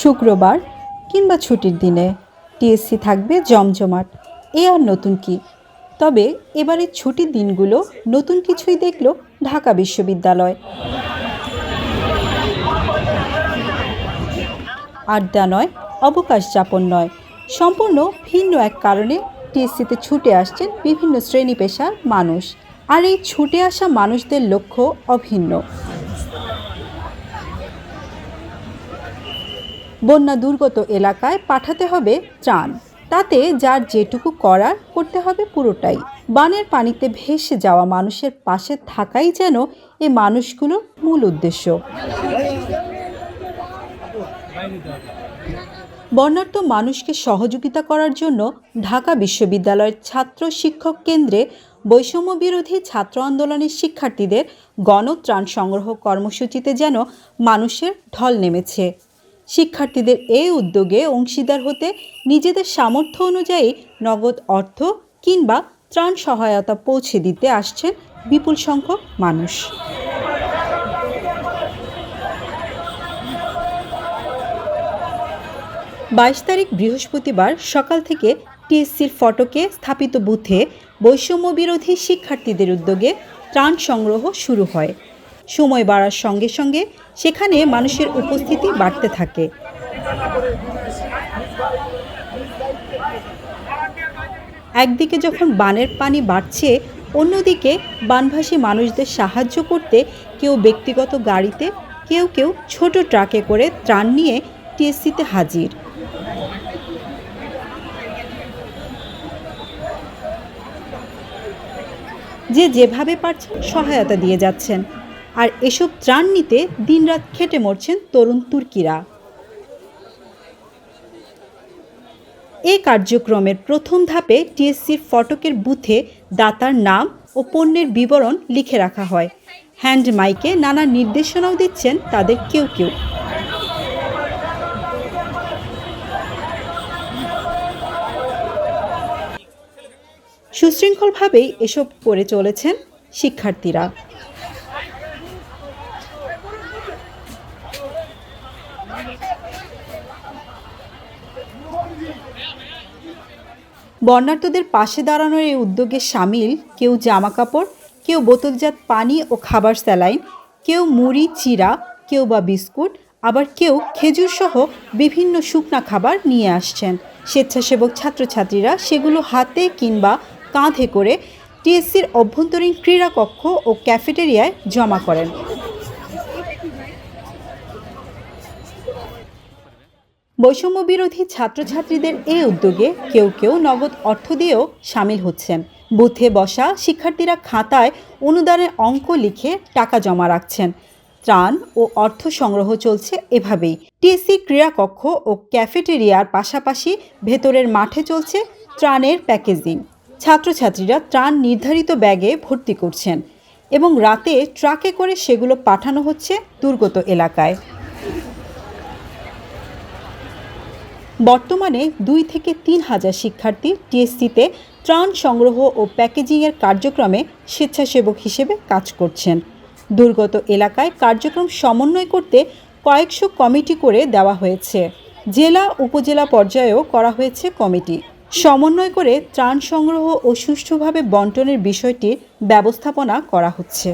শুক্রবার কিংবা ছুটির দিনে টিএসসি থাকবে জমজমাট। এ আর নতুন কি? তবে এবারের ছুটির দিনগুলো নতুন কিছুই দেখল ঢাকা বিশ্ববিদ্যালয়। আড্ডা নয়, অবকাশ যাপন নয়। সম্পূর্ণ ভিন্ন এক কারণে টিএসসিতে ছুটে আসছেন বিভিন্ন শ্রেণি পেশার মানুষ। আর এই ছুটে আসা মানুষদের লক্ষ্য অভিন্ন। বন্যা দুর্গত এলাকায় পাঠাতে হবে ত্রাণ। তাতে যার যেটুকু করার করতে হবে পুরোটাই। বানের পানিতে ভেসে যাওয়া মানুষের পাশে থাকাই যেন এ মানুষগুলোর মূল উদ্দেশ্য। বর্ণাঢ্য মানুষকে সহযোগিতা করার জন্য ঢাকা বিশ্ববিদ্যালয়ের ছাত্র শিক্ষক কেন্দ্রে বৈষম্য বিরোধী ছাত্র আন্দোলনের শিক্ষার্থীদের গণত্রাণ সংগ্রহ কর্মসূচিতে যেন মানুষের ঢল নেমেছে। শিক্ষার্থীদের এই উদ্যোগে অংশীদার হতে নিজেদের সামর্থ্য অনুযায়ী নগদ অর্থ কিংবা ত্রাণ সহায়তা পৌঁছে দিতে আসছেন বিপুল সংখ্যক মানুষ। বাইশ তারিখ বৃহস্পতিবার সকাল থেকে টিএসসির ফটকে স্থাপিত বুথে বৈষম্য বিরোধী শিক্ষার্থীদের উদ্যোগে ত্রাণ সংগ্রহ শুরু হয়। সময় বাড়ার সঙ্গে সঙ্গে সেখানে মানুষের উপস্থিতি বাড়তে থাকে। একদিকে যখন বানের পানি বাড়ছে, অন্যদিকে বানভাসী মানুষদের সাহায্য করতে কেউ ব্যক্তিগত গাড়িতে, কেউ কেউ ছোট ট্রাকে করে ত্রাণ নিয়ে টিএসসিতে হাজির। যে যেভাবে পারছেন সহায়তা দিয়ে যাচ্ছেন। আর এসব ত্রাণ নিতে দিনরাত খেটে মরছেন তরুণ তুর্কিরা। এ কার্যক্রমের প্রথম ধাপে টিএসসির ফটকের বুথে দাতার নাম ও পণ্যের বিবরণ লিখে রাখা হয়। হ্যান্ড মাইকে নানা নির্দেশনাও দিচ্ছেন তাদের কেউ কেউ। সুশৃঙ্খলভাবেই এসব করে চলেছেন শিক্ষার্থীরা। বর্ণাঢ্যদের পাশে দাঁড়ানোর এই উদ্যোগে সামিল কেউ জামা কাপড় কেউ বোতলজাত পানি ও খাবার স্যালাইন, কেউ মুড়ি, চিরা, কেউ বা বিস্কুট, আবার কেউ খেজুর সহ বিভিন্ন শুকনা খাবার নিয়ে আসছেন। স্বেচ্ছাসেবক ছাত্রছাত্রীরা সেগুলো হাতে কিংবা কাঁধে করে টিএসসির অভ্যন্তরীণ ক্রীড়া কক্ষ ও ক্যাফেটেরিয়ায় জমা করেন। বৈষম্য বিরোধী ছাত্রছাত্রীদের এই উদ্যোগে কেউ কেউ নগদ অর্থ দিয়েও সামিল হচ্ছেন। বুথে বসা শিক্ষার্থীরা খাতায় অনুদানের অঙ্ক লিখে টাকা জমা রাখছেন। ত্রাণ ও অর্থ সংগ্রহ চলছে এভাবেই। টিএসসি ক্রীড়াকক্ষ ও ক্যাফেটেরিয়ার পাশাপাশি ভেতরের মাঠে চলছে ত্রাণের প্যাকেজিং। ছাত্রছাত্রীরা ত্রাণ নির্ধারিত ব্যাগে ভর্তি করছেন এবং রাতে ট্রাকে করে সেগুলো পাঠানো হচ্ছে দুর্গত এলাকায়। বর্তমানে দুই থেকে তিন হাজার শিক্ষার্থী টিএসসিতে ত্রাণ সংগ্রহ ও প্যাকেজিংয়ের কার্যক্রমে স্বেচ্ছাসেবক হিসেবে কাজ করছেন। দুর্গত এলাকায় কার্যক্রম সমন্বয় করতে কয়েকশো কমিটি করে দেওয়া হয়েছে। জেলা, উপজেলা পর্যায়েও করা হয়েছে কমিটি। সমন্বয় করে ত্রাণ সংগ্রহ ও সুষ্ঠুভাবে বন্টনের বিষয়টির ব্যবস্থাপনা করা হচ্ছে।